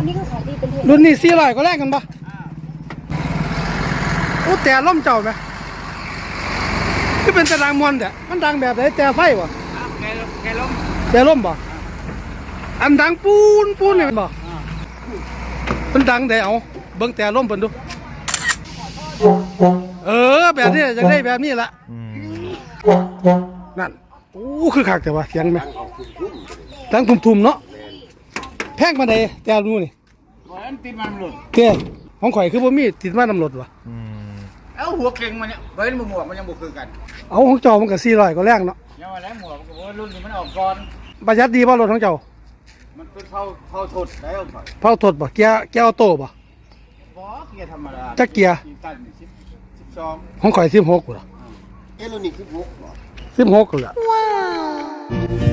อันนี้ก็ขายดีเป็นเทปรุ่นนี้สี่ร้อยก็แลกกันปะโอ้แต่ล่มเจ้าไหมคือเป็นแต่ดังมวนแต่มันดังแบบไหนแต่ไฟวะแกแกล้มแต่ล่มบ่อันดังปูนปูนนี่มันบ่มันดังแต่เอาเบิ่งแต่ล่มเพิ่นดู เออ แบบนี้จะได้แบบนี้ละอืมนั่นโอ้คือคักแต่ว่าเสียงไหมดังทุ่มๆเนาะแพงมาได้แต่รู้นี่วันติดมันหลุดเต้ของข่อยคือบ่มีติดมาน้ำรถวะอืมเอ้าหัวเก่งมันเนี่ยเฮ้ยหมวกมันยังบุกคือกันเอาของเจ้ามันก็400ก็แรงเนาะยังว่าแล้วหมวกมันก็บอกว่ารุ่นนี้มันออกก่อนประหยัดดีบ่รถของเจ้า มันเป็นเท่าเท่าทดแล้วครับเผาทดบ่เกียร์เกียร์ออโต้บ่บอสเกียร์ธรรมดาจักเกียร์กี่ตันสิบสิบสองของข่อย16พุ่นล่ะเอ้รุ่นนี้คือพวกเหรอ16พุ่นล่ะ